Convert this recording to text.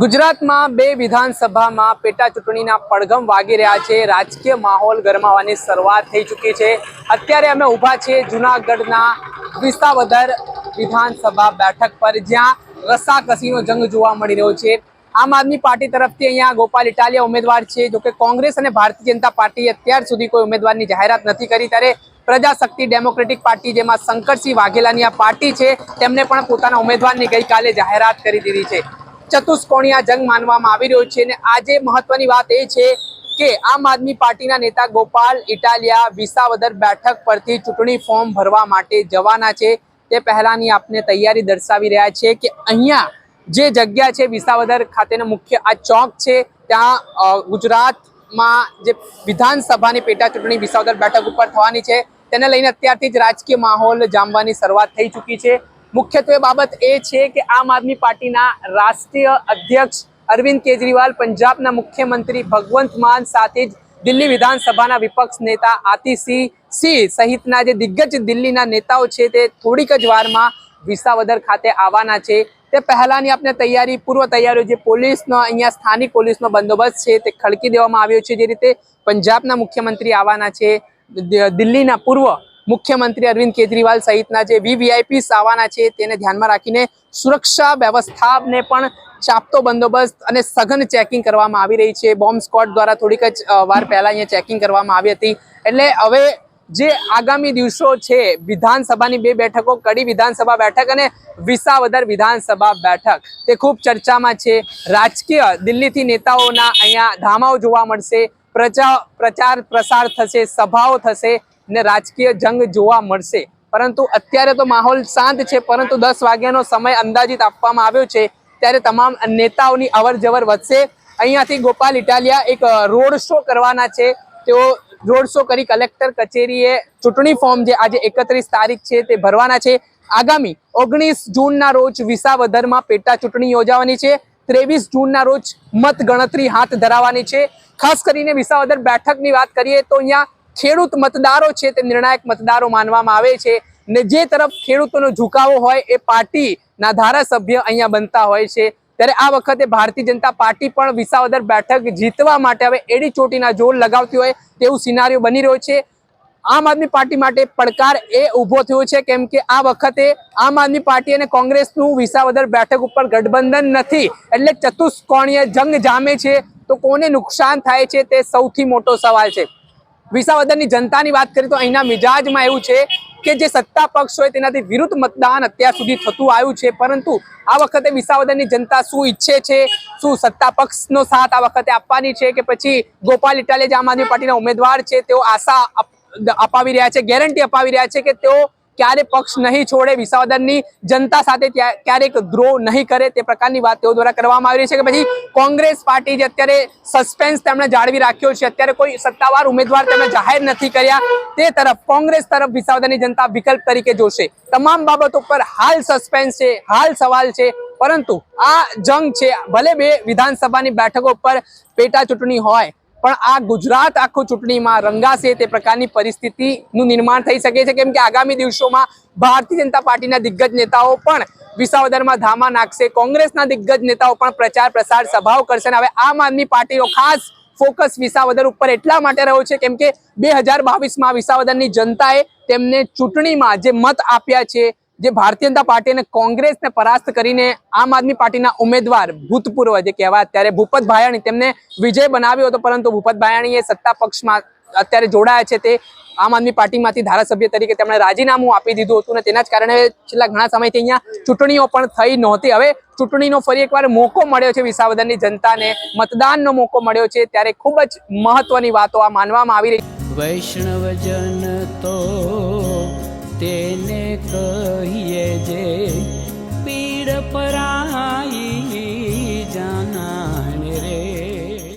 ગુજરાતમાં બે વિધાનસભામાં પેટા ચૂંટણીના પડઘમ વાગી રહ્યા છે. રાજકીય માહોલ ગરમાવાની શરૂઆત થઈ ચૂકી છે. અત્યારે અમે ઊભા છીએ જુનાગઢના વિસાવદર વિધાનસભા બેઠક પર, જ્યાં રસાકસીનો જંગ જોવા મળી રહ્યો છે. આમ આદમી પાર્ટી તરફથી અહીંયા ગોપાલ ઇટાલિયા ઉમેદવાર છે જોકે કોંગ્રેસ અને ભારતીય જનતા પાર્ટીએ અત્યાર સુધી કોઈ ઉમેદવારની જાહેરાત નથી કરી. ત્યારે પ્રજાશક્તિ ડેમોક્રેટિક પાર્ટી, જેમાં શંકરસિંહ વાઘેલાની આ પાર્ટી છે તેમણે પણ પોતાના ઉમેદવારની ગઈકાલે જાહેરાત કરી દીધી છે. ચતુષ્કોણીય જંગ માનવામાં આવી રહ્યો છે અને આજે મહત્વની વાત એ છે કે આમ આદમી પાર્ટીના નેતા ગોપાલ ઇટાલિયા વિસાવદર બેઠક પરથી ચૂંટણી ફોર્મ ભરવા માટે જવાના છે. તે પહેલાંની આપને તૈયારી દર્શાવી રહ્યા છે કે અહીંયા જે જગ્યા છે વિસાવદર ખાતેનો મુખ્ય આ ચોક છે, ત્યાં ગુજરાતમાં જે વિધાનસભાની પેટા ચૂંટણી વિસાવદર બેઠક ઉપર થવાની છે. તેને લઈને અત્યારથી જ રાજકીય માહોલ જામવાની શરૂઆત થઈ ચૂકી છે. મુખ્યત્વે બાબત એ છે કે આમ આદમી પાર્ટીના રાષ્ટ્રીય અધ્યક્ષ અરવિંદ કેજરીવાલ પંજાબના મુખ્યમંત્રી ભગવંત માન સાથે જ દિલ્હી વિધાનસભાના વિપક્ષ નેતા આતિશી સિંહ સહિતના જે દિગ્ગજ દિલ્હીના નેતાઓ છે તે થોડીક જ વારમાં વિસાવદર ખાતે આવવાના છે. તે પહેલાની આપણે તૈયારી, પૂર્વ તૈયારીઓ જે પોલીસનો, અહીંયા સ્થાનિક પોલીસનો બંદોબસ્ત છે તે ખડકી દેવામાં આવ્યો છે. જે રીતે પંજાબના મુખ્યમંત્રી આવવાના છે દિલ્હીના પૂર્વ મુખ્યમંત્રી અરવિંદ કેજરીવાલ સહિતના જે વીવીઆઈપી આવવાના છે તેને ધ્યાનમાં રાખીને સુરક્ષા વ્યવસ્થાને પણ ચાપતો બંદોબસ્ત અને સઘન ચેકિંગ કરવામાં આવી રહી છે. બોમ્બ સ્કોટ દ્વારા થોડીક જ વાર પહેલાં અહીંયા ચેકિંગ કરવામાં આવી હતી. એટલે હવે જે આગામી દિવસો છે, વિધાનસભાની બે બેઠકો, કડી વિધાનસભા બેઠક અને વિસાવદર વિધાનસભા બેઠક. તે ખૂબ ચર્ચામાં છે. રાજકીય દિલ્હીથી નેતાઓના અહીંયા ધામાઓ જોવા મળશે. પ્રજા, પ્રચાર પ્રસાર થશે, સભાઓ થશે. ને રાજકીય જંગ જોવા મળશે. પરંતુ અત્યારે તો માહોલ શાંત છે, પરંતુ દસ વાગ્યાનો સમય અંદાજિત આપવામાં આવ્યો છે. ત્યારે તમામ નેતાઓની અવર જવર વધશે. અહીંયાથી ગોપાલ ઇટાલિયા એક રોડ શો કરવાના છે. તેઓ રોડ શો કરી કલેક્ટર કચેરીએ ચૂંટણી ફોર્મ જે આજે એકત્રીસ તારીખ છે તે ભરવાના છે. આગામી ઓગણીસ જૂનના રોજ વિસાવદરમાં પેટા ચૂંટણી યોજાવાની છે. ત્રેવીસ જૂનના રોજ મત ગણતરી હાથ ધરાવવાની છે. ખાસ કરીને વિસાવદર બેઠકની વાત કરીએ તો અહીંયા ખેડૂત મતદારો છે તે નિર્ણાયક મતદારો માનવામાં આવે છે ને જે તરફ ખેડૂતોનો ઝુકાવો હોય એ પાર્ટીના ધારાસભ્ય અહીંયા બનતા હોય છે. ત્યારે આ વખતે ભારતીય જનતા પાર્ટી પણ વિસાવદર બેઠક જીતવા માટે હવે એડી ચોટીના જોર લગાવતી હોય તેવું સિનારીઓ બની રહ્યો છે. આમ આદમી પાર્ટી માટે પડકાર એ ઊભો થયો છે કેમ કે આ વખતે આમ આદમી પાર્ટી અને કોંગ્રેસનું વિસાવદર બેઠક ઉપર ગઠબંધન નથી. એટલે ચતુષ્કોણીય જંગ જામે છે. તો કોને નુકસાન થાય છે તે સૌથી મોટો સવાલ છે. વિસાવદરની જનતાની વાત કરીએ તો અહીંના મિજાજમાં એવું છે કે જે સત્તા પક્ષ હોય તેનાથી વિરુદ્ધ મતદાન અત્યાર સુધી થતું આવ્યું છે. પરંતુ આ વખતે વિસાવદરની જનતા શું ઈચ્છે છે? શું સત્તા પક્ષનો સાથ આ વખતે આપવાની છે કે પછી ગોપાલ ઇટાલે જે આમ આદમી પાર્ટીના ઉમેદવાર છે તેઓ આશા અપાવી રહ્યા છે, ગેરંટી અપાવી રહ્યા છે કે તેઓ ક્યારે પક્ષ નહીં છોડે વિસાવદરની જનતા સાથે ક્યારેક દ્રોહ નહીં કરે તે પ્રકારની વાત તેઓ દ્વારા કરવામાં આવી રહી છે કે પછી કોંગ્રેસ પાર્ટી જે અત્યારે સસ્પેન્સ તેમણે જાળવી રાખ્યો છે, અત્યારે કોઈ સત્તાવાર ઉમેદવાર તેમણે જાહેર નથી કર્યા, તે તરફ કોંગ્રેસ તરફ વિસાવદરની જનતા વિકલ્પ તરીકે જોશે. તમામ બાબતો પર હાલ સસ્પેન્સ છે, હાલ સવાલ છે, પરંતુ આ જંગ છે, ભલે બે વિધાનસભાની બેઠકો પર પેટા ચૂંટણી હોય પણ આ ગુજરાત આખું ચૂંટણીમાં રંગાશે તે પ્રકારની પરિસ્થિતિનું નિર્માણ થઈ શકે છે. કેમ કે આગામી દિવસોમાં ભારતીય જનતા પાર્ટીના દિગ્ગજ નેતાઓ પણ વિસાવદરમાં ધામા નાખશે. કોંગ્રેસના દિગ્ગજ નેતાઓ પણ પ્રચાર પ્રસાર સભાઓ કરશે અને હવે આમ આદમી પાર્ટીનો ખાસ ફોકસ વિસાવદર ઉપર એટલા માટે રહ્યો છે કેમ કે બે હજાર બાવીસમાં વિસાવદરની જનતાએ તેમને ચૂંટણીમાં જે મત આપ્યા છે જે ભારતીય જનતા પાર્ટી અને કોંગ્રેસને પરાસ્ત કરીને આમ આદમી પાર્ટીના ઉમેદવાર ભૂતપૂર્વ જે કહેવાય અત્યારે ભૂપત ભાયાણી તેમને વિજય બનાવ્યો હતો, પરંતુ ભૂપત ભાયાણીએ સત્તા પક્ષમાં અત્યારે જોડાયા છે તે આમ આદમી પાર્ટીમાંથી ધારાસભ્ય તરીકે તેમણે રાજીનામું આપી દીધું હતું અને તેના જ કારણે છેલ્લા ઘણા સમયથી અહીંયા ચૂંટણીઓ પણ થઈ નહોતી. હવે ચૂંટણીનો ફરી એકવાર મોકો મળ્યો છે વિસાવદરની જનતાને. મતદાનનો મોકો મળ્યો છે. ત્યારે ખૂબ જ મહત્વની વાતો આ માનવામાં આવી રહી વૈષ્ણવજન તો તેને કહીએ જે પીડ પરાય